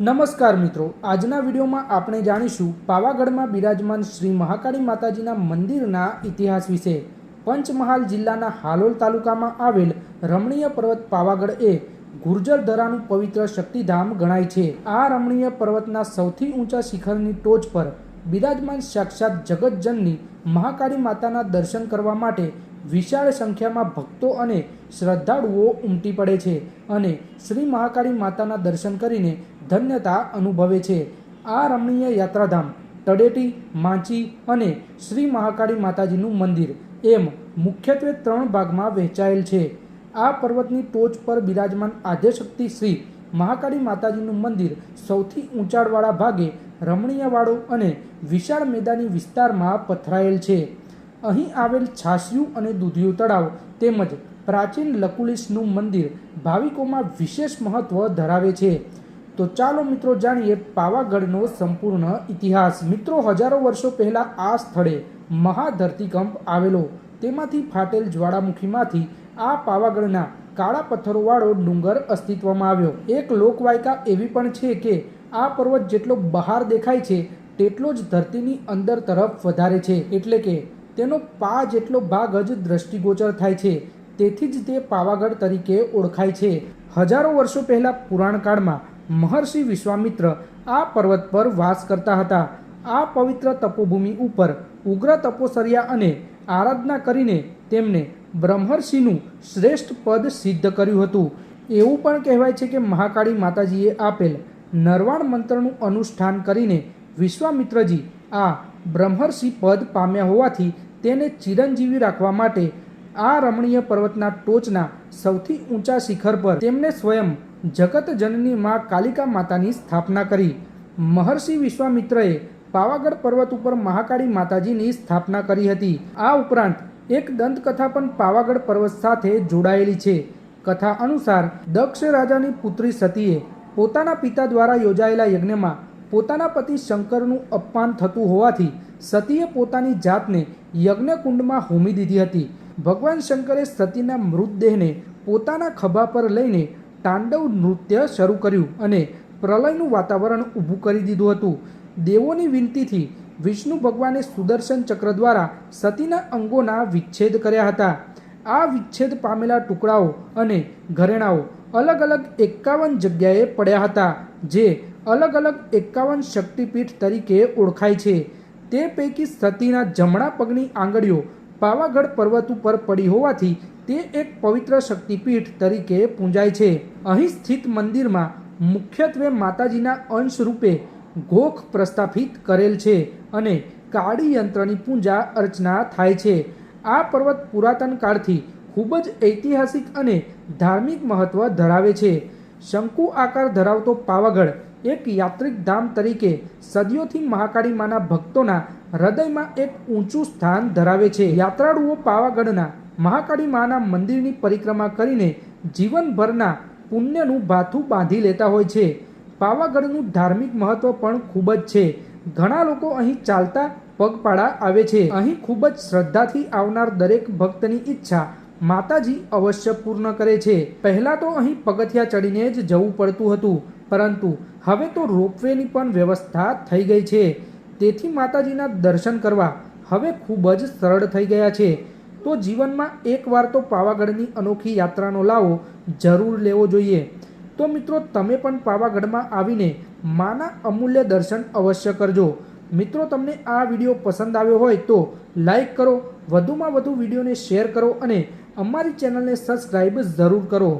નમસ્કાર મિત્રો, આજના વિડીયોમાં આપણે જાણીશું પાવાગઢમાં બિરાજમાન શ્રી મહાકાળી માતાજીના મંદિરના ઇતિહાસ વિશે. પંચમહાલ જિલ્લાના હાલોલ તાલુકામાં આવેલ રમણીય પર્વત પાવાગઢ એ ગુર્જર ધરાનું પવિત્ર શક્તિધામ ગણાય છે. આ રમણીય પર્વતના સૌથી ઊંચા શિખરની ટોચ પર બિરાજમાન સાક્ષાત જગતજનની મહાકાળી માતાના દર્શન કરવા માટે વિશાળ સંખ્યામાં ભક્તો અને શ્રદ્ધાળુઓ ઉમટી પડે છે અને શ્રી મહાકાળી માતાના દર્શન કરીને ધન્યતા અનુભવે છે. આ રમણીય યાત્રાધામ, તળેટી, માંચી અને શ્રી મહાકાળી માતાજીનું મંદિર એમ મુખ્યત્વે ત્રણ ભાગમાં વહેંચાયેલ છે. આ પર્વતની ટોચ પર બિરાજમાન આદ્યશક્તિ શ્રી મહાકાળી માતાજીનું મંદિર સૌથી ઊંચાણવાળા ભાગે રમણીયવાળો અને વિશાળ મેદાની વિસ્તારમાં પથરાયેલ છે. અહીં આવેલ છાસિયું અને દૂધિયું તળાવ તેમજ પ્રાચીન લકુલિશનું મંદિર ભાવિકોમાં વિશેષ મહત્વ ધરાવે છે. તો ચાલો મિત્રો જાણીએ પાવાગઢનો સંપૂર્ણ ઇતિહાસ. મિત્રો, હજારો વર્ષો પહેલાં આ સ્થળે મહાધરતીકંપ આવેલો. તેમાંથી ફાટેલ જ્વાળામુખીમાંથી આ પાવાગઢના કાળા પથ્થરોવાળો ડુંગર અસ્તિત્વમાં આવ્યો. એક લોકવાયકા એવી પણ છે કે આ પર્વત જેટલો બહાર દેખાય છે, તેટલો જ ધરતીની અંદર તરફ વધારે છે. એટલે કે તેનો પા જેટલો ભાગ જ દ્રષ્ટિગોચર થાય છે, તેથી જ તે પાવાગઢ તરીકે ઓળખાય છે. હજારો વર્ષો પહેલાં પુરાણકાળમાં મહર્ષિ વિશ્વામિત્ર આ પર્વત પર વાસ કરતા હતા. આ પવિત્ર તપોભૂમિ ઉપર ઉગ્ર તપોસર્યા અને આરાધના કરીને તેમને બ્રહ્મર્ષિનું શ્રેષ્ઠ પદ સિદ્ધ કર્યું હતું. એવું પણ કહેવાય છે કે મહાકાળી માતાજીએ આપેલ નરવાણ મંત્રનું અનુષ્ઠાન કરીને વિશ્વામિત્રજી આ બ્રહ્મર્ષિ પદ પામ્યા હોવાથી તેને ચિરંજીવી રાખવા માટે આ રમણીય પર્વતના ટોચના સૌથી ઊંચા શિખર પર તેમણે સ્વયં જગત જનની માં કાલિકા માતાની સ્થાપના કરી. મહર્ષિ વિશ્વામિત્રએ પાવાગઢ પર્વત ઉપર મહાકાળી માતાજીની સ્થાપના કરી હતી. આ ઉપરાંત એક દંતકથા પણ પાવાગઢ પર્વત સાથે જોડાયેલી છે. કથા અનુસાર દક્ષ રાજાની પુત્રી સતીએ પોતાના પિતા દ્વારા યોજાયેલા યજ્ઞમાં પોતાના પતિ શંકરનું અપમાન થતું હોવાથી સતીએ પોતાની જાતને યજ્ઞકુંડમાં હોમી દીધી હતી. ભગવાન શંકરે સતીના મૃતદેહને પોતાના ખભા પર લઈને તાંડવ નૃત્ય શરૂ કર્યું અને પ્રલયનું વાતાવરણ ઊભું કરી દીધું હતું. દેવોની વિનંતીથી વિષ્ણુ ભગવાને સુદર્શન ચક્ર દ્વારા સતીના અંગોના વિચ્છેદ કર્યા હતા. આ વિચ્છેદ પામેલા ટુકડાઓ અને ઘરેણાઓ અલગ અલગ એકાવન જગ્યાએ પડ્યા હતા, જે અલગ અલગ એકાવન શક્તિપીઠ તરીકે ઓળખાય છે. તે પૈકી સતીના જમણા પગની આંગળીઓ પાવાગઢ પર્વત ઉપર પડી હોવાથી તે એક પવિત્ર શક્તિપીઠ તરીકે પૂંજાય છે. અહીં સ્થિત મંદિરમાં મુખ્યત્વે માતાજીના અંશ રૂપે ગોખ પ્રસ્થાપિત કરેલ છે અને કાળી યંત્રની પૂજા અર્ચના થાય છે. આ પર્વત પુરાતન કાળથી ખૂબ જ ઐતિહાસિક અને ધાર્મિક મહત્વ ધરાવે છે. શંકુ આકાર ધરાવતો પાવાગઢ એક યાત્રિક ધામ તરીકે સદીઓથી મહાકાળી માના ભક્તોના હૃદયમાં એક ઊંચું સ્થાન ધરાવે છે. યાત્રાળુઓ પાવાગઢના મહાકાળી માના મંદિરની પરિક્રમા કરીને જીવનભરના પુણ્યનું ભાથું બાંધી લેતા હોય છે. પાવાગઢનું ધાર્મિક મહત્વ પણ ખૂબ જ છે. ઘણા લોકો અહીં ચાલતા પગપાળા આવે છે. અહીં ખૂબ જ શ્રદ્ધાથી આવનાર દરેક ભક્તની ઈચ્છા માતાજી અવશ્ય પૂર્ણ કરે છે. પહેલાં તો અહીં પગથિયા ચડીને જ જવું પડતું હતું, પરંતુ હવે તો રોપવેની પણ વ્યવસ્થા થઈ ગઈ છે. તેથી માતાજીના દર્શન કરવા હવે ખૂબ જ સરળ થઈ ગયા છે. તો જીવનમાં એકવાર તો પાવાગઢની અનોખી યાત્રાનો લાવો જરૂર લેવો જોઈએ. તો મિત્રો, તમે પણ પાવાગઢમાં આવીને માના અમૂલ્ય દર્શન અવશ્ય કરજો. મિત્રો, તમને આ વીડિયો પસંદ આવ્યો હોય તો લાઈક કરો, વધુમાં વધુ વિડીયોને શેર કરો અને અમારી ચેનલને સબસ્ક્રાઈબ જરૂર કરો.